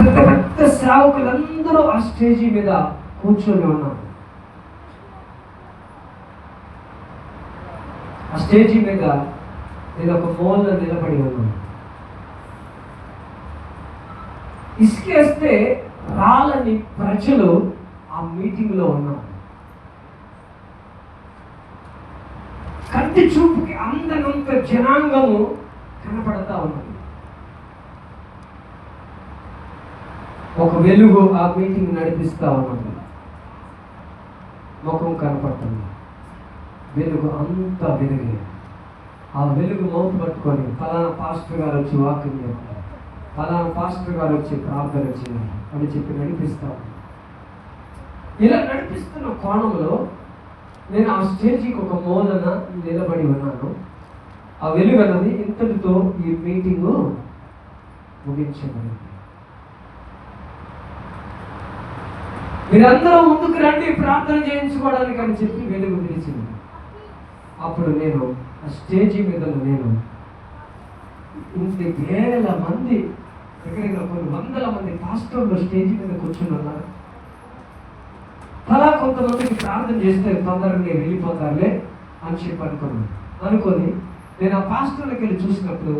పెద్ద పెద్ద శ్రావకులందరూ ఆ స్టేజీ మీద కూర్చొని ఉన్నారు. ఆ స్టేజీ మీద నేను ఒక ఫోన్లో నిలబడి ఉన్నాను. ఇసుకేస్తే రాలని ప్రజలు ఆ మీటింగ్లో ఉన్నారు. కంటి చూపుకి అందనంత జనాంగము కనపడతా ఉన్నారు ఒక వెలుగు ఆ మీటింగ్ నడిపిస్తా ఉన్నది ముఖం కనపడుతుంది. వెలుగు అంతా వెలుగే ఆ వెలుగు మౌత్ పట్టుకొని ఫలానా పాస్టర్ గారు వచ్చి వాకింగ్ చెప్పారు ఫలానా పాస్టర్ గారు వచ్చి ప్రార్థన చేయాలి అని చెప్పి నడిపిస్తాం ఇలా నడిపిస్తున్న కోణంలో నేను ఆ స్టేజ్కి ఒక మూలన నిలబడి ఉన్నాను. ఆ వెలుగు అన్నది ఇంతటితో ఈ మీటింగు ముగించబడింది. మీరందరూ ముందుకు రండి ప్రార్థన చేయించుకోవడానికి అని చెప్పి వెలుగు పిలిచింది అప్పుడు నేను ఆ స్టేజీ మీద నేను ఇంత వేల మంది దగ్గర కొన్ని వందల మంది పాస్టర్లు స్టేజ్ మీద కూర్చుని ఉన్నారు అలా కొంతమందికి ప్రార్థన చేస్తే తొందరగా నేను వెళ్ళిపోతారులే అని చెప్పి అనుకున్నాను. అనుకొని నేను ఆ పాస్టర్లకి వెళ్ళి చూసినప్పుడు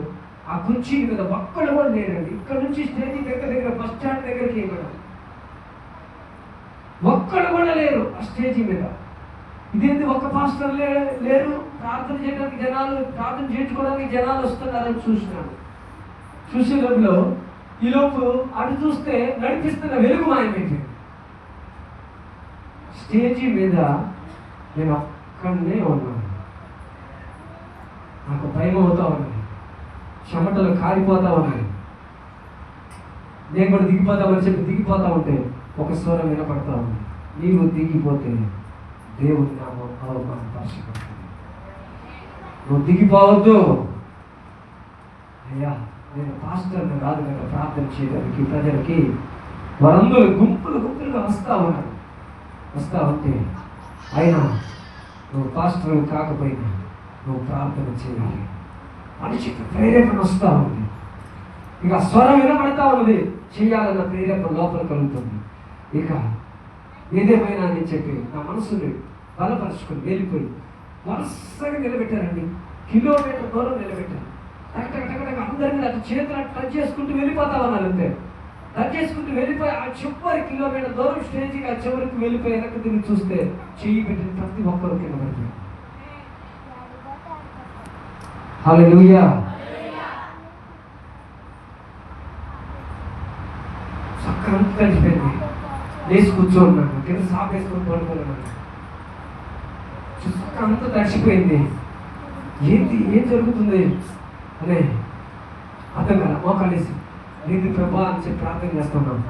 ఆ కుర్చీ మీద ఒక్కడు కూడా లేరండి. ఇక్కడ నుంచి స్టేజ్ దగ్గర దగ్గర బస్ స్టాండ్ దగ్గరికి ఇవ్వడం ఒక్కడు కూడా లేరు ఆ స్టేజీ మీద. ఇదేంటి ఒక్క పాస్టర్ లే లేరు? ప్రార్థన చేయడానికి జనాలు ప్రార్థన చేయించుకోవడానికి జనాలు వస్తున్నారని చూసినాడు చూసే లోపల ఈలోపు అటు చూస్తే నడిపిస్తున్న వెలుగు మాయమైపోయింది స్టేజీ మీద నేను అక్కడనే ఉన్నాను. నాకు భయం అవుతా ఉంది. చెమటలు కారిపోతా ఉన్నాయి. నేను కూడా దిగిపోతామని చెప్పి దిగిపోతా ఉంటాయి ఒక స్వరం వినపడతా ఉంది. నీవు దిగిపోతే దేవుని నామం అవమానపరచబడుతుంది నువ్వు దిగిపోవద్దు అయ్యా నేను పాస్టర్ని రాదు కదా ప్రార్థన చేయడానికి ప్రజలకి వారందరూ గుంపులు గుంపులుగా వస్తా ఉన్నారు. వస్తా ఉంటే అయినా నువ్వు పాస్టర్ కాకపోయినా నువ్వు ప్రార్థన చేయాలి. మనిషికి ప్రేరేపణ వస్తూ ఉంది. ఇక స్వరం వినబడతా ఉన్నది చేయాలన్న ప్రేరేపణ లోపల కలుగుతుంది ఇక ఏదేమైనా అని చెప్పి నా మనసుని బలపరుచుకొని వెళ్ళిపోయి వరుసగా నిలబెట్టారండి. కిలోమీటర్ దూరం నిలబెట్టారు. టక్ అందరినీ అటు చేతులు అటు టచ్ చేసుకుంటూ వెళ్ళిపోతామన్నారు అంతే. టచ్ చేసుకుంటూ వెళ్ళిపోయి ఆ చివరి కిలోమీటర్ దూరం స్టేజ్కి ఆ చివరికి వెళ్ళిపోయి వెనక్కి తిరిగి చూస్తే చెయ్యి పెట్టిన ప్రతి ఒక్కరు కింద పడిపోయారు. హల్లెలూయా. చక్కగా కలిసిపోయింది లేచి కూర్చోన్నాను కింద సాప్ వేసుకొని పడుకున్నాను చూసాక అంత తడిచిపోయింది. ఏంటి ఏం జరుగుతుంది? అనే అర్థం కదా మోకాలేసి. నీది ప్రభా అని చెప్పి ప్రార్థన చేస్తున్నాం.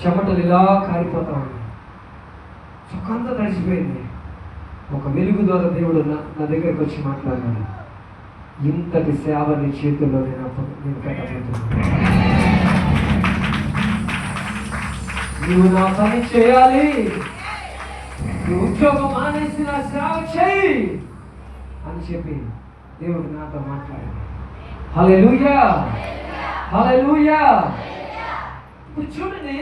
చెమటలు ఇలా కారిపోతా ఉన్నాయి చొక్కంతా తడిసిపోయింది ఒక వెలుగు ద్వారా దేవుడు నా నా దగ్గరికి వచ్చి మాట్లాడినాడు ఇంతటి సేవ నీ చేతుల్లో నేను నేను పెట్టబోతున్నాను. నువ్వు నా పని చేయాలి. నువ్వు ఉద్యోగం మానేసి నా సేవ చేయి అని చెప్పి దేవుడు నాతో మాట్లాడాడు. హలే లూయా హలే లూయా ఇప్పుడు చూడండి.